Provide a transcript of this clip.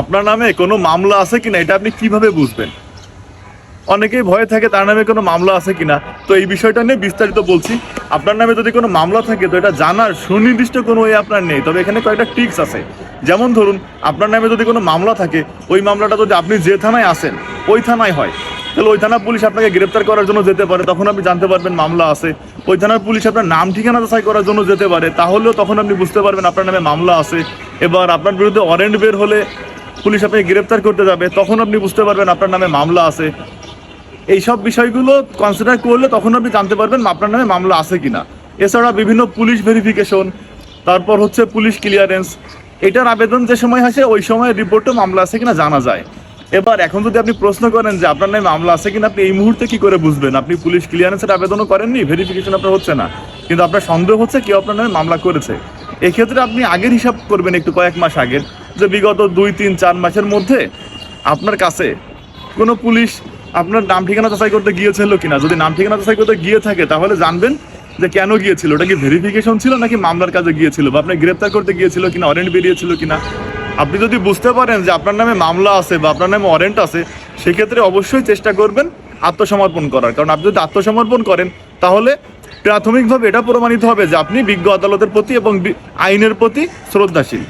আপনার নামে কোনো মামলা আছে কিনা এটা আপনি কীভাবে বুঝবেন? অনেকেই ভয়ে থাকে তার নামে কোনো মামলা আছে কিনা। তো এই বিষয়টা নিয়ে বিস্তারিত বলছি। আপনার নামে যদি কোনো মামলা থাকে তো এটা জানার সুনির্দিষ্ট কোনো ওয়ে আপনার নেই। তবে এখানে কয়েকটা টিপস আছে। যেমন ধরুন, আপনার নামে যদি কোনো মামলা থাকে, ওই মামলাটা যদি আপনি যে থানায় আসেন, ওই থানায় হয়। তাহলে ওই থানা পুলিশ আপনাকে গ্রেপ্তার করার জন্য যেতে পারে। তখন আপনি জানতে পারবেন মামলা আছে। ওই থানার পুলিশ আপনার নাম ঠিকানা যাচাই করার জন্য যেতে পারে। তাহলেও তখন আপনি বুঝতে পারবেন আপনার নামে মামলা আছে। এবার আপনার বিরুদ্ধে ওয়ারেন্ট বের হলে পুলিশ আপনাকে গ্রেপ্তার করতে যাবে, তখন আপনি বুঝতে পারবেন আপনার নামে মামলা আছে। এইসব বিষয়গুলো কনসিডার করলে তখন আপনি জানতে পারবেন আপনার নামে মামলা আছে কিনা। এছাড়া বিভিন্ন পুলিশ ভেরিফিকেশন তারপর হচ্ছে পুলিশ ক্লিয়ারেন্স এটার আবেদন যে সময় আসে, ওই সময় রিপোর্টে মামলা আছে কিনা জানা যায়। এবার এখন যদি আপনি প্রশ্ন করেন যে আপনার নামে মামলা আছে কিনা, আপনি এই মুহূর্তে কি করে বুঝবেন? আপনি পুলিশ ক্লিয়ারেন্সের আবেদনও করেননি ভেরিফিকেশন আপনার হচ্ছে না। কিন্তু আপনার সন্দেহ হচ্ছে কেউ আপনার নামে মামলা করেছে। এক্ষেত্রে আপনি আগের হিসাব করবেন একটু কয়েক মাস আগের। যে বিগত দুই, তিন, চার মাসের মধ্যে আপনার কাছে কোনো পুলিশ আপনার নাম ঠিকানা যাচাই করতে গিয়েছিল কিনা? যদি নাম ঠিকানা যাচাই করতে গিয়ে থাকে, তাহলে জানবেন যে কেন গিয়েছিল। ওটা কি ভেরিফিকেশন ছিল নাকি মামলার কাজে গিয়েছিল? বা আপনি গ্রেপ্তার করতে গিয়েছিল কিনা ওয়ারেন্ট বেরিয়েছিল কিনা? আপনি যদি বুঝতে পারেন যে আপনার নামে মামলা আছে বা আপনার নামে ওয়ারেন্ট আছে, সেক্ষেত্রে অবশ্যই চেষ্টা করবেন আত্মসমর্পণ করার। কারণ আপনি যদি আত্মসমর্পণ করেন, তাহলে প্রাথমিকভাবে এটা প্রমাণিত হবে যে আপনি বিজ্ঞ আদালতের প্রতি এবং আইনের প্রতি শ্রদ্ধাশীল।